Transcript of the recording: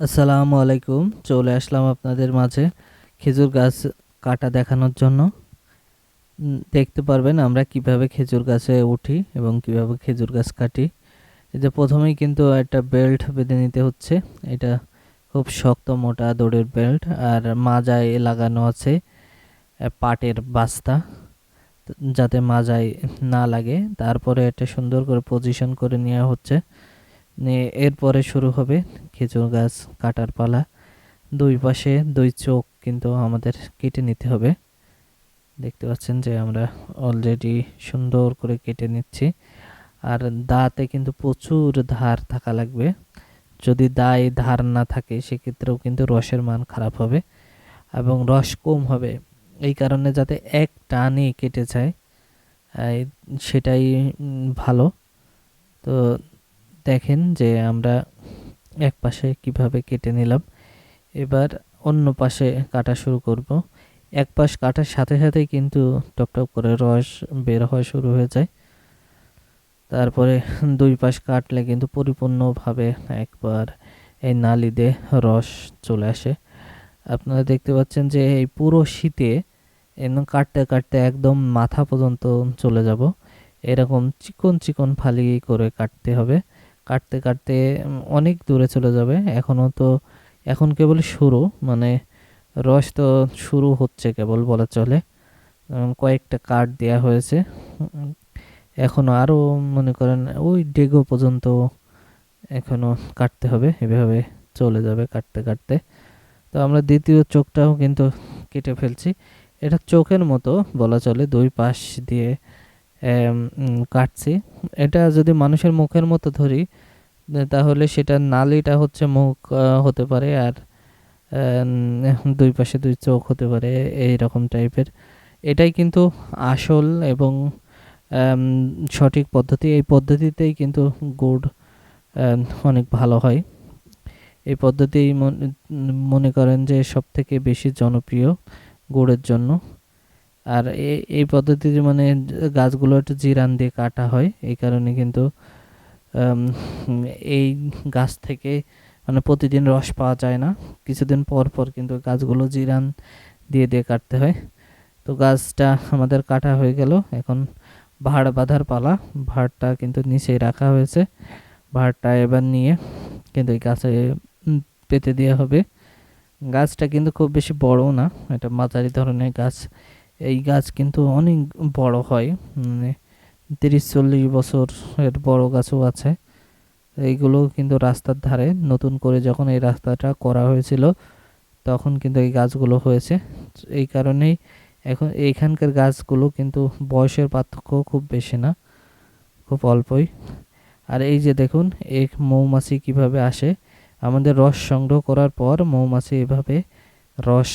আসসালামু আলাইকুম। চলে আসলাম আপনাদের মাঝে খেজুর গাছ কাটা দেখানোর জন্য। দেখতে পারবেন আমরা কীভাবে খেজুর গাছে উঠি এবং কীভাবে খেজুর গাছ কাটি। যে প্রথমেই কিন্তু একটা বেল্ট বেঁধে নিতে হচ্ছে। এটা খুব শক্ত মোটা দড়ির বেল্ট আর মাজায় লাগানো আছে পাটের বাস্তা। যাতে মাজায় না লাগে। তারপরে এটা সুন্দর করে পজিশন করে নেওয়া হচ্ছে। এরপরে শুরু হবে খেজুর গাছ কাটার পালা। দুই পাশে দুই চোখ কিন্তু আমাদের কেটে নিতে হবে। দেখতে পাচ্ছেন যে আমরা অলরেডি সুন্দর করে কেটে নিচ্ছি। আর দাঁতে কিন্তু প্রচুর ধার থাকা লাগবে। যদি দায় ধার না থাকে, সেক্ষেত্রেও কিন্তু রসের মান খারাপ হবে এবং রস কম হবে। এই কারণে যাতে এক টানে কেটে যায় সেটাই ভালো। তো দেখেন যে আমরা এক পাশে কীভাবে কেটে নিলাম। এবার অন্য পাশে কাটা শুরু করব। এক পাশ কাটার সাথে সাথেই কিন্তু টপ টপ করে রস বের হওয়া শুরু হয়ে যায়। তারপরে দুই পাশ কাটলে কিন্তু পরিপূর্ণভাবে একবার এই নালি দিয়ে রস চলে আসে। আপনারা দেখতে পাচ্ছেন যে এই পুরো শীতে একদম কাটতে কাটতে একদম মাথা পর্যন্ত চলে যাব। এরকম চিকন চিকন ফালি করে কাটতে হবে। কাটতে কাটতে অনেক দূরে চলে যাবে। এখনও তো এখন কেবল শুরু মানে রস তো শুরু হচ্ছে কেবল বলা চলে। কয়েকটা কাঠ দেয়া হয়েছে। উম, এখনও আরও মনে করেন ওই ডেগো পর্যন্ত এখনও কাটতে হবে এভাবে চলে যাবে কাটতে কাটতে। তো আমরা দ্বিতীয় চোখটাও কিন্তু কেটে ফেলছি। এটা চোখের মতো বলা চলে দুই পাশ দিয়ে কাটছি। এটা যদি মানুষের মুখের মতো ধরি তাহলে সেটা নালিটা হচ্ছে মুখ হতে পারে আর দুই পাশে দুই চোখ হতে পারে এই রকম টাইপের। এটাই কিন্তু আসল এবং সঠিক পদ্ধতি। এই পদ্ধতিতেই কিন্তু গুড় অনেক ভালো হয়। এই পদ্ধতি মন- করেন যে সব থেকে বেশি জনপ্রিয় গুড়ের জন্য। আর এই পদ্ধতিতে মানে গাছগুলো একটু জিরান দিয়ে কাটা হয়, এই কারণে কিন্তু এই গাছ থেকে মানে প্রতিদিন রস পাওয়া যায় না। কিছুদিন পর পর কিন্তু গাছগুলো জিরান দিয়ে দিয়ে কাটতে হয়। তো গাছটা আমাদের কাটা হয়ে গেল, এখন ভাড় বাঁধার পালা। ভাড়টা কিন্তু নিচেই রাখা হয়েছে। ভাড়টা এবার নিয়ে কিন্তু এই গাছে পেতে দেওয়া হবে। গাছটা কিন্তু খুব বেশি বড় না, এটা মাঝারি ধরনের গাছ। এই গাছ কিন্তু অনেক বড় হয় মানে তিরিশ চল্লিশ বছরের বড় গাছও আছে। এইগুলো কিন্তু রাস্তার ধারে নতুন করে যখন এই রাস্তাটা করা হয়েছিল, তখন কিন্তু এই গাছগুলো হয়েছে। এই কারণেই এখন এইখানকার গাছগুলো কিন্তু বয়সের পার্থক্য খুব বেশি না, খুব অল্পই। আর এই যে দেখুন, এই মৌমাছি কীভাবে আসে, আমাদের রস সংগ্রহ করার পর মৌমাছি এভাবে রস